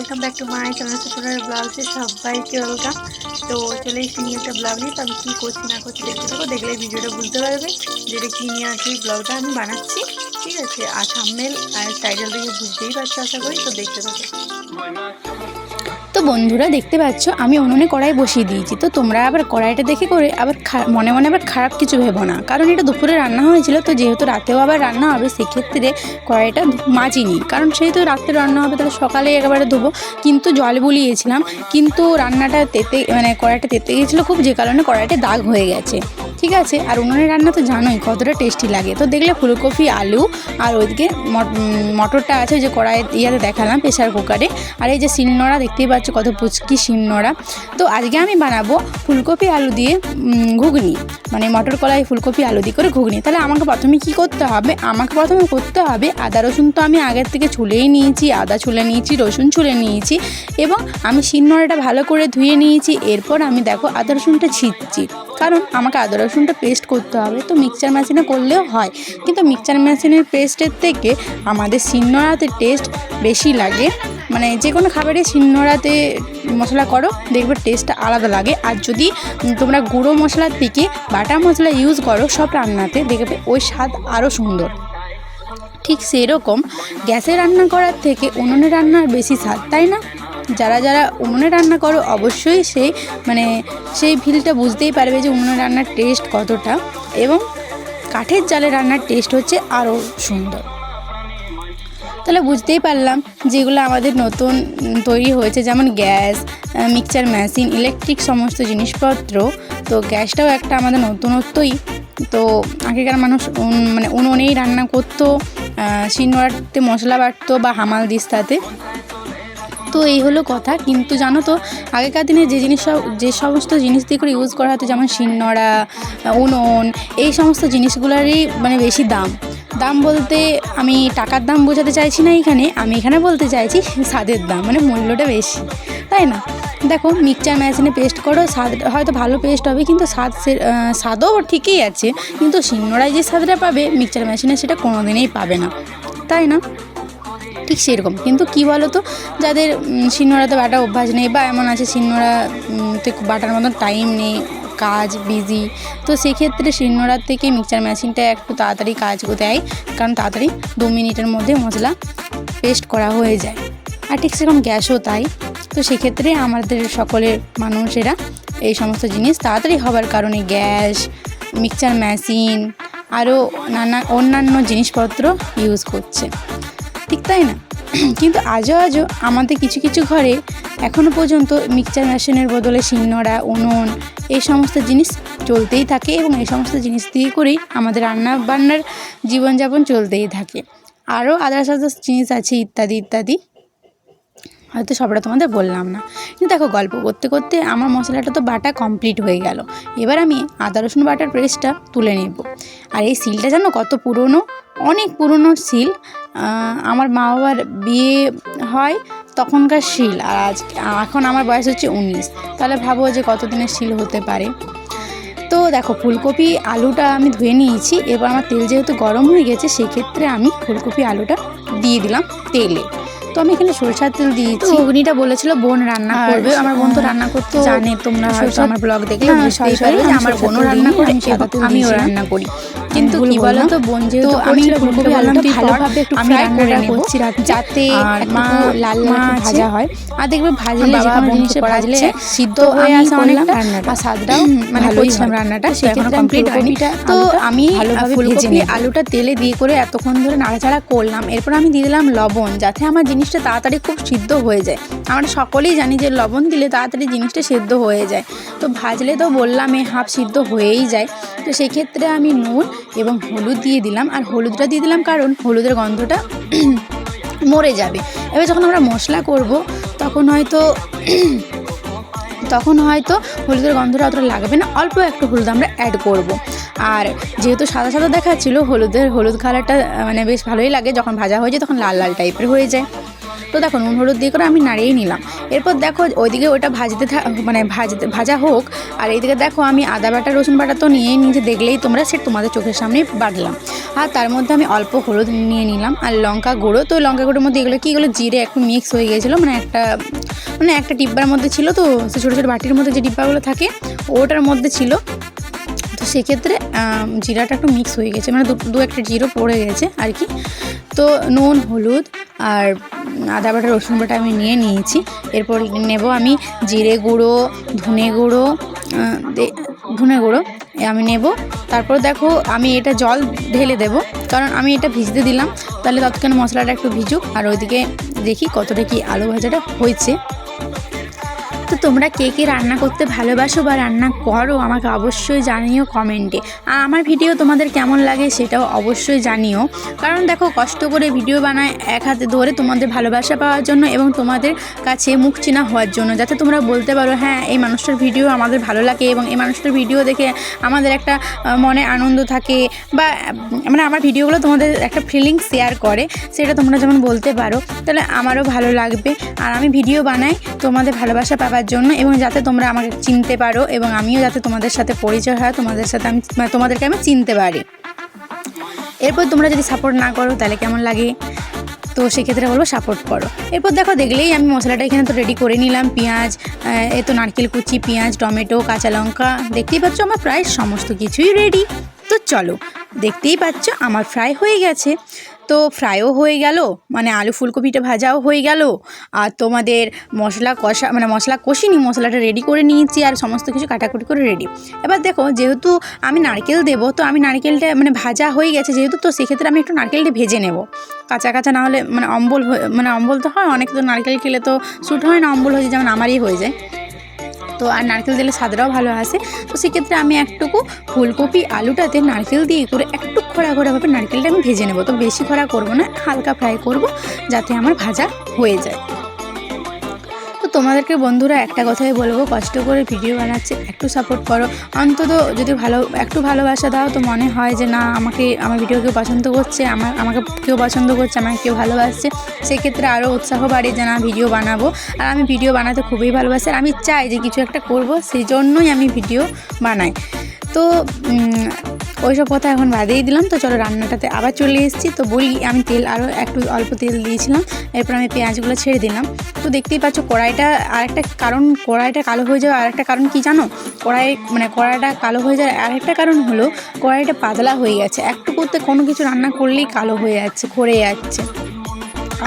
Welcome back to my channel ছোটোর ব্লগসে সবাইকে ওয়েলকাম তো চলে এসে নিয়ে একটা ব্লগ নিয়ে। তো আমি কী করছি না করছি দেখতে থাকো, দেখলে ভিডিওটা বুঝতে পারবে যেটা কী নিয়ে আসি ব্লগটা আমি বানাচ্ছি। ঠিক আছে, আর সামনে আর টাইটেল দেখে বুঝতেই পারছি আশা করি, তো দেখতে থাকো। তো বন্ধুরা দেখতে পাচ্ছ, আমি উনুনে কড়াই বসিয়ে দিয়েছি। তো তোমরা আবার কড়াইটা দেখে করে আবার মনে মনে আবার খারাপ কিছু ভেবো না। কারণ এটা দুপুরে রান্না হয়েছিল, তো যেহেতু রাতেও আবার রান্না হবে, সেক্ষেত্রে কড়াইটা মাজিনি। কারণ সেহেতু রাত্রে রান্না হবে, তাহলে সকালে একেবারে ধোবো। কিন্তু জল বুলিয়েছিলাম, কিন্তু রান্নাটা তেতে মানে কড়াইটা তেতে গেছিল খুব, যে কারণে কড়াইটা দাগ হয়ে গেছে। ঠিক আছে? আর উনুনের রান্না তো জানোই, কতটা টেস্টি লাগে। তো দেখলে ফুলকপি, আলু আর ওইদিকে মট- মটরটা আছে যে কড়াই ইয়াতে দেখালাম প্রেশার কুকারে। আর এই যে শিলনোড়া দেখতেই পাচ্ছ কত পুচকি শিলনোড়া। তো আজকে আমি বানাবো ফুলকপি আলু দিয়ে ঘুগনি। মানে মটর কলাই, ফুলকপি, আলু দিয়ে করে ঘুগনি। তাহলে আমাকে প্রথমে কি করতে হবে? আমাকে প্রথমে করতে হবে আদা, রসুন তো আমি আগের থেকে ছুলেই নিয়েছি। আদা ছুলে নিয়েছি, রসুন ছুলে নিয়েছি। এবং আমি শিলনোড়াটা ভালো করে ধুয়ে নিয়েছি। এরপর আমি দেখো আদা, রসুনটা ছিটছি। কারণ আমাকে আদা রসুনটা পেস্ট করতে হবে। তো মিক্সচার মেশিনে করলেও হয়। কিন্তু মিক্সচার মেশিনের পেস্টের থেকে আমাদের শিলনোড়াতে টেস্ট বেশি লাগে। মানে যে কোনো খাবারে শিলনোড়াতে মশলা করো, দেখবে টেস্টটা আলাদা লাগে। আর যদি তোমরা গুঁড়ো মশলার থেকে বাটা মশলা ইউজ করো, সব রান্নাতে দেখবে ওই স্বাদ আরও সুন্দর। ঠিক সেরকম গ্যাসে রান্না করার থেকে উনুনে রান্নার বেশি স্বাদ, তাই না? যারা যারা উনুনে রান্না করো, অবশ্যই সেই মানে সেই ফিলটা বুঝতেই পারবে যে উনুনে রান্নার টেস্ট কতটা। এবং কাঠের জালে রান্নার টেস্ট হচ্ছে আরও সুন্দর। তাহলে বুঝতেই পারলাম যেগুলো আমাদের নতুন, তৈরি হয়েছে, যেমন গ্যাস মিক্সচার মেশিন ইলেকট্রিক সমস্ত জিনিসপত্র। তো গ্যাসটাও একটা আমাদের নতুনত্বই। তো আগেকার মানুষ মানে উনুনেই রান্না করতো শিলনোড়াতে মশলা বাটতো বা হামাল দিস্তাতে। তো এই হলো কথা। কিন্তু জানো তো, আগেকার দিনে যে জিনিস যে সমস্ত জিনিস দিয়ে করে ইউজ করা হতো, যেমন শিলনোড়া, উনুন, এই সমস্ত জিনিসগুলোরই মানে বেশি দাম। দাম বলতে আমি টাকার দাম বোঝাতে চাইছি না এখানে, আমি এখানে বলতে চাইছি স্বাদের দাম মানে মূল্যটা বেশি, তাই না? দেখো, মিক্সচার মেশিনে পেস্ট করো, স্বাদ, হয়তো ভালো পেস্ট হবে, কিন্তু স্বাদ স্বাদও ঠিকই আছে। কিন্তু শিলনোড়ায় যে স্বাদটা পাবে, মিক্সচার মেশিনে সেটা কোনোদিনই পাবে না, তাই না? ঠিক সেরকম কিন্তু কি বলো তো যাদের শিলনোড়াতে বাটা অভ্যাস নেই বা এমন আছে উম, বাটার মতন টাইম নেই কাজ বিজি তো সেক্ষেত্রে শিলনোড়ার থেকে মিক্সচার মেশিনটা একটু তাড়াতাড়ি কাজ দেয় কারণ তাড়াতাড়ি দু মিনিটের মধ্যে মশলা পেস্ট করা হয়ে যায়। আর ঠিক সেরকম গ্যাসও তাই। তো সেক্ষেত্রে আমাদের সকলের মানুষেরা এই সমস্ত জিনিস তাড়াতাড়ি হবার কারণে গ্যাস মিক্সচার মেশিন আরও নানা অন্যান্য জিনিসপত্র ইউজ করছে। ঠিক তাই না? কিন্তু আজও আজও আমাদের কিছু কিছু ঘরে এখনও পর্যন্ত মিক্সচার মেশিনের বদলে শিলনোড়া, উনুন এই সমস্ত জিনিস চলতেই থাকে এবং এই সমস্ত জিনিস দিয়ে করেই আমাদের রান্না বান্নার জীবনযাপন চলতেই থাকে। আরও আদার্স আদার্স জিনিস আছে ইত্যাদি ইত্যাদি। হয়তো সবটা তোমাদের বললাম না। কিন্তু দেখো গল্প করতে করতে আমার মশলাটা তো বাটা কমপ্লিট হয়ে গেল। এবার আমি আদা, রসুন বাটার পেস্টটা তুলে নেব। আর এই সিলটা জানো কত পুরনো? অনেক পুরনো সিল আমার মা বাবার বিয়ে হয় তখনকার শিল আর আজ, এখন আমার বয়স হচ্ছে উনিশ। তাহলে ভাবো যে কতদিনের শিল হতে পারে। তো দেখো, ফুলকপি আলুটা আমি ধুয়ে নিয়েছি। এবার আমার তেল যেহেতু গরম হয়ে গেছে, সেক্ষেত্রে আমি ফুলকপি আলুটা দিয়ে দিলাম তেলে। তো আমি এখানে সরষার তেল দিয়েছি। অগ্নিটা বলেছিল বোন রান্না করবে। আমার বোন তো রান্না করতে। জানে তোমরা হয়তো আমার ব্লগ দেখলে হ্যাঁ, বুঝতেই পারবে। যে আমার বোনও রান্না করে আমি আমিও রান্না করি। কিন্তু কি বলো তো বোন যেহেতু আমি ফুলকপি আলুটা ভালোভাবে একটু করে করছি যাতে মা লাল ভাজা হয়। আর দেখবে ভাজলে যে কোনো জিনিসে ভাজলে সিদ্ধ হয়ে আসে অনেকটা আর স্বাদটাও মানে করছিলাম রান্নাটা, সেক্ষেত্রে আমি হয়নি। তো আমি ভালোভাবে ফুলকপি আলুটা তেলে দিয়ে করে এতক্ষণ ধরে নাড়াচাড়া করলাম। এরপর আমি দিয়ে দিলাম লবণ যাতে আমার জিনিসটা তাড়াতাড়ি খুব সিদ্ধ হয়ে যায়। আমরা সকলেই জানি যে লবণ দিলে তাড়াতাড়ি জিনিসটা সেদ্ধ হয়ে যায়। তো ভাজলে তো বললাম এই হাফ সিদ্ধ হয়েই যায়। তো সেক্ষেত্রে আমি নুন এবং হলুদ দিয়ে দিলাম। আর হলুদটা দিয়ে দিলাম কারণ হলুদের গন্ধটা মরে যাবে। এবার যখন আমরা মশলা করব, তখন হয়তো তখন হয়তো হলুদের গন্ধটা অতটা লাগবে না। অল্প একটু হলুদ আমরা অ্যাড করব। আর যেহেতু সাদা সাদা দেখাচ্ছিল, হলুদের, হলুদ কালারটা মানে বেশ ভালোই লাগে। যখন ভাজা হয়ে যায়, তখন লাল লাল টাইপের হয়ে যায়। তো দেখো, নুন, হলুদ দিয়ে করে আমি নাড়িয়ে নিলাম। এরপর দেখো, ওইদিকে ওটা ভাজতে মানে ভাজতে ভাজা হোক, আর এইদিকে দেখো, আমি আদা বাটা, রসুন বাটা তো নিয়েই নিয়েছি, দেখলেই তোমরা সে তোমাদের চোখের সামনেই বাটলাম আর তার মধ্যে আমি অল্প হলুদ নিয়ে নিলাম, আর লঙ্কা গুঁড়ো। তো লঙ্কা গুঁড়োর মধ্যে এগুলো কী, এগুলো জিরে একটু মিক্স হয়ে গিয়েছিল মানে একটা মানে একটা ডিব্বার মধ্যে ছিল তো, সে ছোটো ছোটো বাটির মধ্যে যে ডিব্বাগুলো থাকে, ওটার মধ্যে ছিল। তো সেক্ষেত্রে জিরাটা একটু মিক্স হয়ে গেছে। মানে দু- একটা জিরো পড়ে গেছে আর কি। তো নুন, হলুদ আর আদা বাটা, রসুন বাটা আমি নিয়ে নিয়েছি। এরপর নেব আমি জিরে গুঁড়ো, ধনে গুঁড়ো ধনে গুঁড়ো আমি নেব। তারপর দেখো আমি এটা জল ঢেলে দেব। কারণ আমি এটা ভিজতে দিলাম। তাহলে ততক্ষণ মশলাটা একটু ভিজুক। আর ওইদিকে দেখি কতটা কি আলু ভাজাটা হয়েছে। তো তোমরা কে কে রান্না করতে ভালোবাসো বা রান্না করো, আমাকে অবশ্যই জানিও কমেন্টে আর আমার ভিডিও তোমাদের কেমন লাগে সেটাও অবশ্যই জানিও। কারণ দেখো, কষ্ট করে ভিডিও বানায় এক হাতে ধরে তোমাদের ভালোবাসা পাওয়ার জন্য এবং তোমাদের কাছে মুখ চেনা হওয়ার জন্য। যাতে তোমরা বলতে পারো হ্যাঁ এই মানুষটার ভিডিও আমাদের ভালো লাগে এবং এই মানুষটার ভিডিও দেখে আমাদের একটা মনে আনন্দ থাকে বা মানে আমার ভিডিওগুলো তোমাদের একটা ফিলিং শেয়ার করে, সেটা তোমরা যেমন বলতে পারো, তাহলে আমারও ভালো লাগবে। আর আমি ভিডিও বানাই, তোমাদের ভালোবাসা পাওয়ার জন্য এবং যাতে তোমরা আমাকে চিনতে পারো এবং আমিও যাতে তোমাদের সাথে পরিচয় হয়, তোমাদের সাথে আমি মানে তোমাদেরকে আমি চিনতে পারি। এরপর তোমরা যদি সাপোর্ট না করো, তাহলে কেমন লাগে? তো সেক্ষেত্রে বলব সাপোর্ট করো। এরপর দেখো, দেখলেই আমি মশলাটা এখানে তো রেডি করে নিলাম। পেঁয়াজ এ তো নারকেল কুচি, পেঁয়াজ, টমেটো, কাঁচা লঙ্কা, দেখতেই পাচ্ছ আমার প্রায় সমস্ত কিছুই রেডি তো চলো, দেখতেই পাচ্ছ আমার ফ্রাই হয়ে গেছে। তো ফ্রাইও হয়ে গেল মানে আলু ফুলকপিটা ভাজাও হয়ে গেল, আর তোমাদের মশলা কষা মানে মশলা কষিনি, মশলাটা রেডি করে নিয়েছি আর সমস্ত কিছু কাটাকুটি করে রেডি এবার দেখো, যেহেতু আমি নারকেল দেবো, তো আমি নারকেলটা মানে ভাজা হয়ে গেছে যেহেতু, তো সেক্ষেত্রে আমি একটু নারকেলটা ভেজে নেব। কাঁচা কাঁচা না হলে মানে অম্বল মানে অম্বল তো হয়, অনেক তো নারকেল খেলে তো শ্যুট হয় না, অম্বল হয়ে যায়, যেমন আমারই হয়ে যায়। তো আর নারকেল দিলে স্বাদটাও ভালো আসে। তো সেক্ষেত্রে আমি একটুকু ফুলকপি, আলুটাতে নারকেল দিয়ে করে একটু খরা খরাভাবে নারকেলটা আমি ভেজে নেব। তো বেশি খরা করব না, হালকা ফ্রাই করব যাতে আমার ভাজা হয়ে যায়। তোমাদেরকে বন্ধুরা একটা কথাই বলব, কষ্ট করে ভিডিও বানাচ্ছে, একটু সাপোর্ট করো। অন্তত যদি ভালো, একটু ভালোবাসা দাও তো মনে হয় যে, না, আমাকে, আমার ভিডিও কেউ পছন্দ করছে, আমার, আমাকে কেউ পছন্দ করছে, আমাকে কেউ ভালোবাসছে। সেক্ষেত্রে আরও উৎসাহ বাড়ে যে, না ভিডিও বানাবো। আর আমি ভিডিও বানাতে খুবই ভালোবাসি আর আমি চাই যে, কিছু একটা করব, সেই জন্যই আমি ভিডিও বানাই। তো ওইসব কথা এখন বাদেই দিলাম। তো চলো রান্নাটাতে আবার চলে এসেছি। তো বলি, আমি তেল আরও একটু অল্প তেল দিয়েছিলাম। এরপর আমি পেঁয়াজগুলো ছেড়ে দিলাম। তো দেখতেই পাচ্ছ, কড়াইটা আরেকটা কারণ, কড়াইটা কালো হয়ে যাওয়ার আরেকটা কারণ কি জানো? কড়াই মানে কড়াইটা কালো হয়ে যাওয়ার আরেকটা কারণ হলো, কড়াইটা পাতলা হয়ে গেছে। একটু করতে কোনো কিছু রান্না করলেই কালো হয়ে যাচ্ছে, খড়ে যাচ্ছে।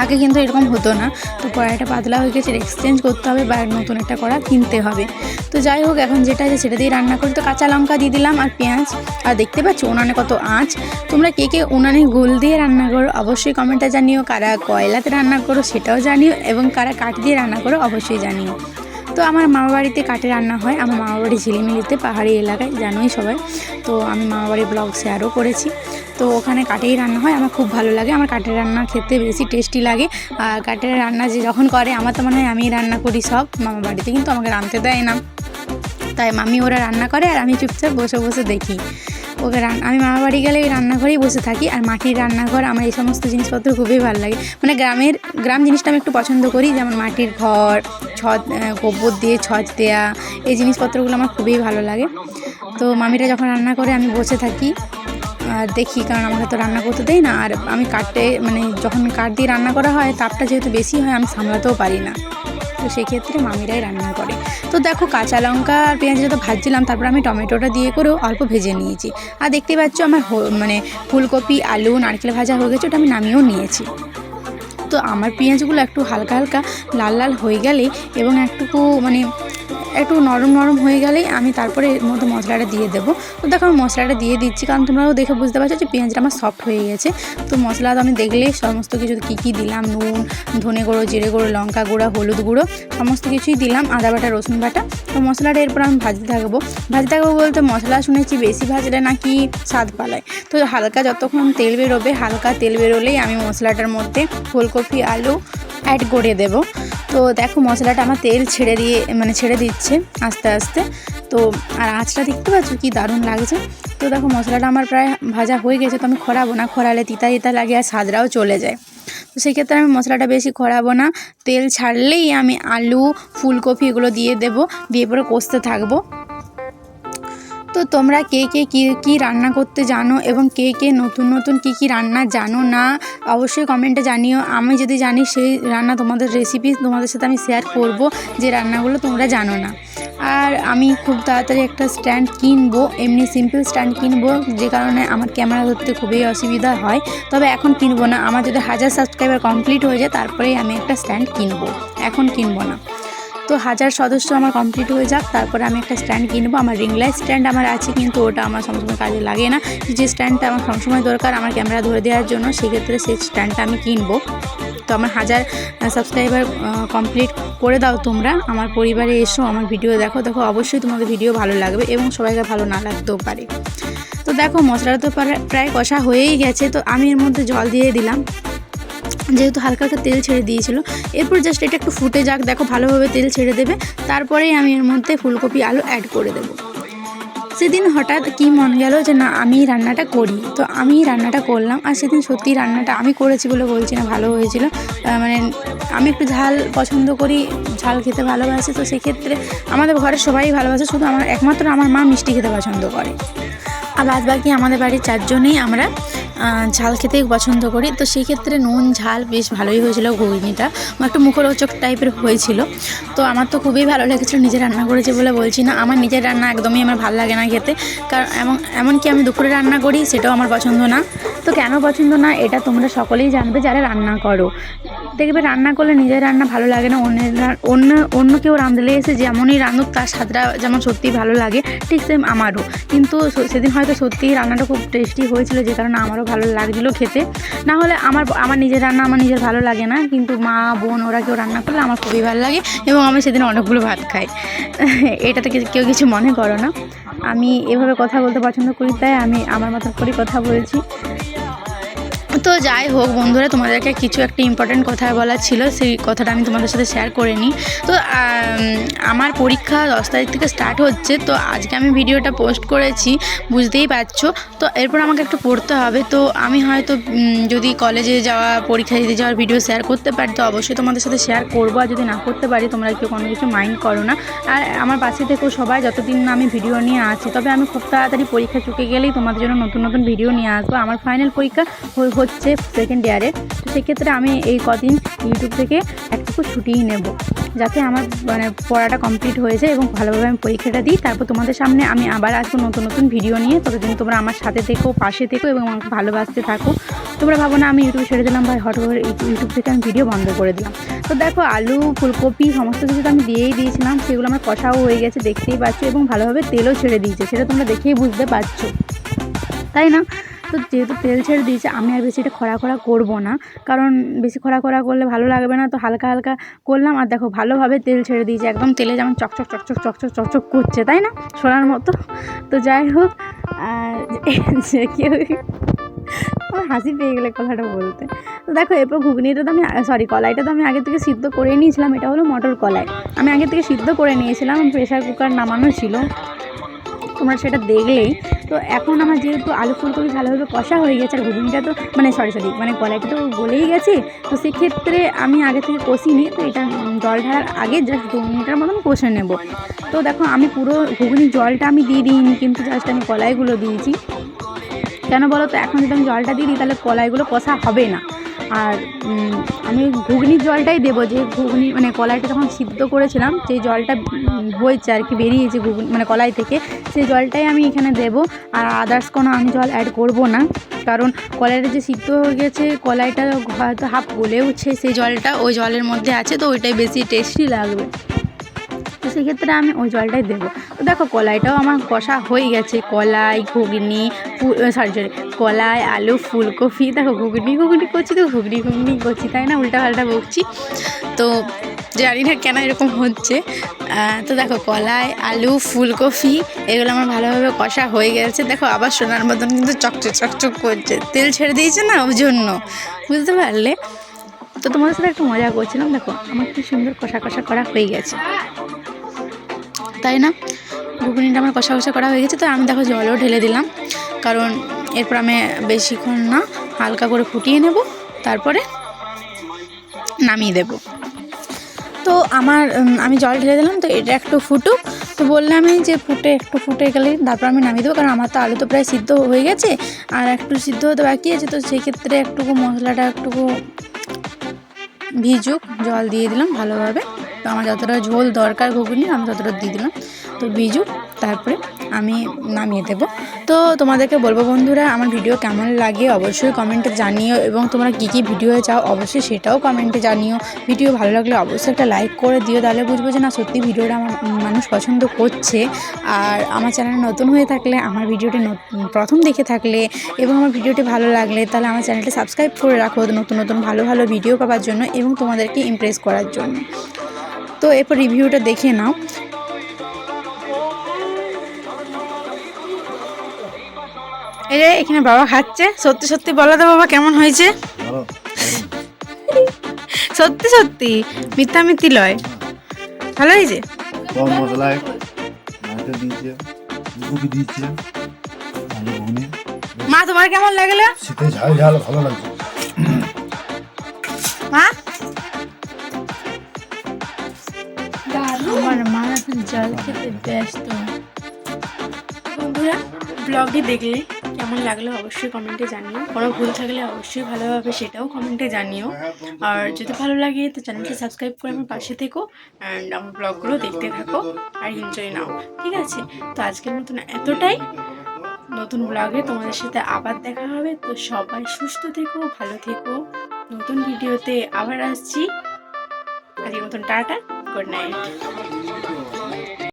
আগে কিন্তু এরকম হতো না। তো কড়াইটা পাতলা হয়ে গেছে এক্সচেঞ্জ করতে হবে বা নতুন একটা কড়া কিনতে হবে। তো যাই হোক, এখন যেটা আছে সেটা দিয়ে রান্না করি তো কাঁচা লঙ্কা দিয়ে দিলাম আর পেঁয়াজ। আর দেখতে পাচ্ছ উনানে কত আঁচ। তোমরা কে কে উনানে গোল দিয়ে রান্না করো অবশ্যই কমেন্টে জানিও। কারা কয়লাতে রান্না করো সেটাও জানিও এবং কারা কাঠ দিয়ে রান্না করো অবশ্যই জানিও। তো আমার মামা বাড়িতে কাঠে রান্না হয়। আমার মামা বাড়ি ঝিলিমিলিতে, পাহাড়ি এলাকায়, জানোই সবাই। তো আমি মামা বাড়ির ব্লগ শেয়ারও করেছি। তো ওখানে কাঠেই রান্না হয়। আমার খুব ভালো লাগে। আমার কাঠের রান্না খেতে বেশি টেস্টি লাগে। আর কাঠের রান্না যে যখন করে, আমার তো মনে হয় আমিই রান্না করি সব। মামা বাড়িতে কিন্তু আমাকে রাঁধতে দেয় না। তাই মামি ওরা রান্না করে আর আমি চুপচাপ বসে বসে দেখি। ওকে আমি মামা বাড়ি গেলে ওই রান্নাঘরেই বসে থাকি আর মাটির রান্নাঘর, আমার এই সমস্ত জিনিসপত্র খুবই ভালো লাগে। মানে গ্রামের, গ্রাম জিনিসটা আমি একটু পছন্দ করি, যেমন মাটির ঘর, ছদ গোবর দিয়ে ছজ দেয়া, এই জিনিসপত্রগুলো আমার খুবই ভালো লাগে। তো মামিরা যখন রান্না করে, আমি বসে থাকি, আর দেখি, কারণ আমাকে তো রান্না করতে দেয় না, আর আমি কাঠে মানে যখন কাঠ দিয়ে রান্না করা হয়, তাপটা যেহেতু বেশি হয়, আমি সামলাতেও পারি না। তো সেক্ষেত্রে মামিরাই রান্না করে। তো দেখো কাঁচা লঙ্কা আর পেঁয়াজ যত ভাজছিলাম, তারপর আমি টমেটোটা দিয়ে করেও অল্প ভেজে নিয়েছি। আর দেখতে পাচ্ছ আমার মানে ফুলকপি, আলু, নারকেল ভাজা হয়ে গেছে, ওটা আমি নামিয়েও নিয়েছি। তো আমার পেঁয়াজগুলো একটু হালকা হালকা লাল লাল হয়ে গেলে এবং একটুকু মানে একটু নরম নরম হয়ে গেলেই আমি তারপরে এর মধ্যে মশলাটা দিয়ে দেবো। তো দেখো আমি মশলাটা দিয়ে দিচ্ছি, কারণ তোমরাও দেখে বুঝতে পারছ যে পেঁয়াজটা আমার সফট হয়ে গেছে। তো মশলা তো আমি দেখলেই সমস্ত কিছু কী কী দিলাম, নুন, ধনে গুঁড়ো, জিরে গুঁড়ো, লঙ্কা গুঁড়ো, হলুদ গুঁড়ো, সমস্ত কিছুই দিলাম, আদা বাটা, রসুন বাটা। তো মশলাটা এরপর আমি ভাজতে থাকব। ভাজতে থাকব বলতে মশলা শুনেছি বেশি ভাজলে নাকি স্বাদ পালায়। তো হালকা যতক্ষণ তেল বেরোবে, হালকা তেল বেরোলেই আমি মশলাটার মধ্যে ফুলকপি, আলু অ্যাড করে দেব। তো দেখো মশলাটা আমার তেল ছেড়ে দিয়ে মানে ছেড়ে দিচ্ছে আস্তে আস্তে। তো আর আঁচটা দেখতে পাচ্ছ কি দারুণ লাগছে। তো দেখো মশলাটা আমার প্রায় ভাজা হয়ে গেছে, তো আমি খরাবো না খরালে তিতা তিতা লাগে আর স্বাদটাও চলে যায়। তো সেক্ষেত্রে আমি মশলাটা বেশি খরাবো না। তেল ছাড়লেই আমি আলু, ফুলকপি এগুলো দিয়ে দেবো, দিয়ে পরে কষতে থাকব। তো তোমরা কে কে কী কী রান্না করতে জানো এবং কে কে নতুন নতুন কী কী রান্না জানো না, অবশ্যই কমেন্টে জানিও। আমি যদি জানি সেই রান্না তোমাদের রেসিপি তোমাদের সাথে আমি শেয়ার করব, যে রান্নাগুলো তোমরা জানো না। আর আমি খুব তাড়াতাড়ি একটা স্ট্যান্ড কিনবো, এমনি সিম্পল স্ট্যান্ড কিনবো, যে কারণে আমার ক্যামেরা ধরতে খুবই অসুবিধা হয়। তবে এখন কিনবো না, আমার যদি হাজার সাবস্ক্রাইবার কমপ্লিট হয়ে যায়, তারপরেই আমি একটা স্ট্যান্ড কিনবো। এখন কিনবো না। তো হাজার সদস্য আমার কমপ্লিট হয়ে যাক, তারপরে আমি একটা স্ট্যান্ড কিনবো আমার রিং লাইট স্ট্যান্ড আমার আছে, কিন্তু ওটা আমার সবসময় কাজে লাগে না। যে স্ট্যান্ডটা আমার সবসময় দরকার আমার ক্যামেরা ধরে দেওয়ার জন্য, সেক্ষেত্রে সেই স্ট্যান্ডটা আমি কিনবো। তো আমার হাজার সাবস্ক্রাইবার কমপ্লিট করে দাও তোমরা। আমার পরিবারে এসো, আমার ভিডিও দেখো। দেখো, অবশ্যই তোমাদের ভিডিও ভালো লাগবে এবং সবাইকে ভালো না লাগতেও পারে। তো দেখো, মশলাটা তো প্রায়- প্রায় কষা হয়েই গেছে। তো আমি এর মধ্যে জল দিয়ে দিলাম। যেহেতু হালকা হালকা তেল ছেড়ে দিয়েছিল। এরপর জাস্ট এটা একটু ফুটে যাক, দেখো ভালোভাবে তেল ছেড়ে দেবে। তারপরেই আমি এর মধ্যে ফুলকপি, আলু অ্যাড করে দেবো। সেদিন হঠাৎ কি মন গেল যে না, আমি রান্নাটা করি। তো আমি রান্নাটা করলাম আর সেদিন সত্যি রান্নাটা আমি করেছি বলে বলছি না, ভালো হয়েছিল। মানে আমি একটু ঝাল পছন্দ করি, ঝাল খেতে ভালোবাসি। তো সেক্ষেত্রে আমাদের ঘরে সবাই ভালোবাসে, শুধু আমার একমাত্র আমার মা মিষ্টি খেতে পছন্দ করে। আর বাদ বাকি আমাদের বাড়ির চারজনেই আমরা ঝাল খেতেই পছন্দ করি। তো সেই ক্ষেত্রে নুন, ঝাল বেশ ভালোই হয়েছিল ঘুগনিটা। একটু মুখরোচক টাইপের হয়েছিল। তো আমার তো খুবই ভালো লেগেছিলো, নিজে রান্না করেছি বলে বলছি না। আমার নিজের রান্না একদমই আমার ভালো লাগে না খেতে। কারণ এমন এমনকি আমি দুপুরে রান্না করি, সেটাও আমার পছন্দ না। তো কেন পছন্দ না, এটা তোমরা সকলেই জানবে যারা রান্না করো। দেখবে রান্না করলে নিজের রান্না ভালো লাগে না, অন্যের অন্য অন্য কেউ রাঁধলে এসে যেমনই রাঁধুক, তার স্বাদটা যেমন সত্যিই ভালো লাগে, ঠিক সেম আমারও। কিন্তু সেদিন হয়তো সত্যিই রান্নাটা খুব টেস্টি হয়েছিল, যে কারণে আমারও ভালো লাগছিল খেতে। না হলে আমার আমার নিজের রান্না আমার নিজের ভালো লাগে না, কিন্তু মা, বোন ওরা কেউ রান্না করলে আমার খুবই ভালো লাগে এবং আমি সেদিন অনেকগুলো ভাত খাই। এটাতে কেউ কিছু মনে করো না। আমি এভাবে কথা বলতে পছন্দ করি, তাই আমি আমার মতো করে কথা বলছি। তো যাই হোক বন্ধুরা, তোমাদেরকে কিছু একটা ইম্পর্টেন্ট কথা বলার ছিল, সেই কথাটা আমি তোমাদের সাথে শেয়ার করে নিই। তো আমার পরীক্ষা দশ তারিখ থেকে স্টার্ট হচ্ছে, তো আজকে আমি ভিডিওটা পোস্ট করেছি, বুঝতেই পারছ? তো এরপর আমাকে একটু পড়তে হবে, তো আমি হয়তো যদি কলেজে যাওয়া পরীক্ষা দিতে যাওয়ার ভিডিও শেয়ার করতে পারি, তো অবশ্যই তোমাদের সাথে শেয়ার করব, আর যদি না করতে পারি, তোমরা কেউ কোনো কিছু মাইন্ড করো না। আর আমার পাশে থেকেও সবাই, যতদিন না আমি ভিডিও নিয়ে আছি, তবে আমি খুব তাড়াতাড়ি পরীক্ষা চুকে গেলেই তোমাদের জন্য নতুন নতুন ভিডিও নিয়ে আসব। আমার ফাইনাল পরীক্ষা হচ্ছে সেকেন্ড ইয়ারে তো সেক্ষেত্রে আমি এই কদিন ইউটিউব থেকে একটুকু ছুটিই নেব, যাতে আমার মানে পড়াটা কমপ্লিট হয়েছে এবং ভালোভাবে আমি পরীক্ষাটা দিই। তারপর তোমাদের সামনে আমি আবার আসব নতুন নতুন ভিডিও নিয়ে। ততদিন তোমরা আমার সাথে থেকো, পাশে থেকো এবং আমাকে ভালোবাসতে থাকো। তোমরা ভাবো না, আমি ইউটিউব ছেড়ে দিলাম বা হট করে ইউটিউব থেকে আমি ভিডিও বন্ধ করে দিলাম। তো দেখো, আলু, ফুলকপি সমস্ত কিছু তো আমি দিয়েই দিয়েছিলাম। সেগুলো আমার কষাও হয়ে গেছে, দেখতেই পাচ্ছ এবং ভালোভাবে তেলও ছেড়ে দিয়েছে। সেটা তোমরা দেখেই বুঝতে পারছ। তাই না? তো যেহেতু তেল ছেড়ে দিয়েছে, আমি আর বেশি এটা খরা খরা করব না। কারণ বেশি খরা খরা করলে ভালো লাগবে না, তো হালকা হালকা করলাম। আর দেখো, ভালোভাবে তেল ছেড়ে দিয়েছে, একদম তেলে যেমন চকচক চকচক চকচক চকচক করছে, তাই না? সোনার মতো। তো যাই হোক যে কেউ হাসি পেয়ে গেলে কথাটা বলতে। তো দেখো, এরপর ঘুগনিটা তো আমি সরি কলাইটা তো আমি আগে থেকে সিদ্ধ করে নিয়েছিলাম, এটা হলো মটর কলাই। আমি আগে থেকে সিদ্ধ করে নিয়েছিলাম প্রেশার কুকার নামানো ছিল। তোমরা সেটা দেখলেই। তো এখন আমার যেহেতু আলু ফুলকপি ভালোভাবে কষা হয়ে গেছে, আর ঘুগনিটা তো মানে সরি সরি মানে কলাইটা তো গলেই গেছে, তো সেক্ষেত্রে আমি আগে থেকে কষিনি, তো এটা জল ঢালার আগে জাস্ট দু মিনিটের মতন কষে নেব। তো দেখো, আমি পুরো ঘুগনির জলটা আমি দিয়ে দিইনি, কিন্তু জাস্ট আমি কলাইগুলো দিয়েছি। কেন বলো তো, এখন যদি আমি জলটা দিয়ে দিই, তাহলে কলাইগুলো কষা হবে না। আর আমি ঘুগনির জলটাই দেবো, যে ঘুগনি মানে কলাইটা যখন সিদ্ধ করেছিলাম, সেই জলটা হয়েছে আর কি, বেরিয়েছে ঘুগনি মানে কলাই থেকে, সেই জলটাই আমি এখানে দেবো। আর আদার্স কোনো আমি জল অ্যাড করব না, কারণ কলাইটা যে সিদ্ধ হয়ে গেছে, কলাইটা হয়তো হাফ গলে উঠছে সেই জলটা ওই জলের মধ্যে আছে, তো ওইটাই বেশি টেস্টি লাগবে। তো সেক্ষেত্রে আমি ওই জলটাই দেবো। তো দেখো কলাইটাও আমার কষা হয়ে গেছে। কলাই, ঘুগনি সরি সরি কলাই, আলু, ফুলকপি, দেখো ঘুগনি ঘুগনি করছি তো, ঘুগনি ঘুগনি করছি, তাই না? উল্টা পাল্টা বকছি। তো জানি না কেন এরকম হচ্ছে। তো দেখো কলাই, আলু, ফুলকপি, এগুলো আমার ভালোভাবে কষা হয়ে গেছে। দেখো আবার সোনার মতন কিন্তু চকচক চকচক করছে। তেল ছেড়ে দিয়েছে না ওই জন্য? বুঝতে পারলে? তো তোমাদের সাথে একটু মজা করছিলাম। দেখো আমার কি সুন্দর কষা কষা করা হয়ে গেছে। তাই না? ঘুগনিটা আমার কষা কষা করা হয়ে গেছে, তো আমি দেখো জলও ঢেলে দিলাম। কারণ এরপর আমি বেশিক্ষণ না হালকা করে ফুটিয়ে নেব, তারপরে নামিয়ে দেবো। তো আমার আমি জল ঢেলে দিলাম, তো এটা একটু ফুটুক। তো বললাম আমি যে ফুটে, একটু ফুটে গেলে তারপর আমি নামিয়ে দেবো, কারণ আমার তো আলু তো প্রায় সিদ্ধ হয়ে গেছে। আর একটু সিদ্ধ হতে বাকি আছে, তো সেক্ষেত্রে একটুকু মশলাটা, একটুকু ভিজুক, জল দিয়ে দিলাম ভালোভাবে। তো আমার যতটা ঝোল দরকার ঘুগনি, আমি ততটা দিয়ে দিলাম। তো ভিজুক, তারপরে আমি নামিয়ে দেবো। তো তোমাদেরকে বলব বন্ধুরা, আমার ভিডিও কেমন লাগে অবশ্যই কমেন্টে জানিও এবং তোমরা কী কী ভিডিও চাও অবশ্যই সেটাও কমেন্টে জানিও। ভিডিও ভালো লাগলে অবশ্যই একটা লাইক করে দিও, তাহলে বুঝব যে না, সত্যি ভিডিওটা আমার মানুষ পছন্দ করছে। আর আমার চ্যানেল নতুন হয়ে থাকলে, আমার ভিডিওটি প্রথম দেখে থাকলে এবং আমার ভিডিওটি ভালো লাগলে, তাহলে আমার চ্যানেলটি সাবস্ক্রাইব করে রাখো নতুন নতুন ভালো ভালো ভিডিও পাওয়ার জন্য এবং তোমাদেরকে ইমপ্রেস করার জন্য। তো এরপর রিভিউটা দেখে নাও। এই যে এখানে বাবা খাচ্ছে। সত্যি সত্যি বলো তো বাবা, কেমন হয়েছে? সত্যি সত্যি, মিথ্যা মিথ্যি লয়। ভালো হয়েছে? কম মশলায় দিয়েছে দিয়েছে মা, তোমার কেমন লাগল? শীতে ঝাল ঝাল ভালো লাগছে মা? আমার মা এখন জল খেতে ব্যস্ত। বন্ধুরা ব্লগটি দেখলে। কেমন লাগল অবশ্যই কমেন্টে জানিও। কোনো ভুল থাকলে অবশ্যই ভালোভাবে সেটাও কমেন্টে জানিও। আর যদি ভালো লাগে তো চ্যানেলটি সাবস্ক্রাইব করে আমার পাশে থেকো অ্যান্ড আমার ব্লগগুলো দেখতে থাকো আর এনজয় নাও। ঠিক আছে? তো আজকের মতন এতটাই। নতুন ব্লগে তোমাদের সাথে আবার দেখা হবে। তো সবাই সুস্থ থেকো, ভালো থেকো। নতুন ভিডিওতে আবার আসছি। আজকের মতন টাটা গুড নাইট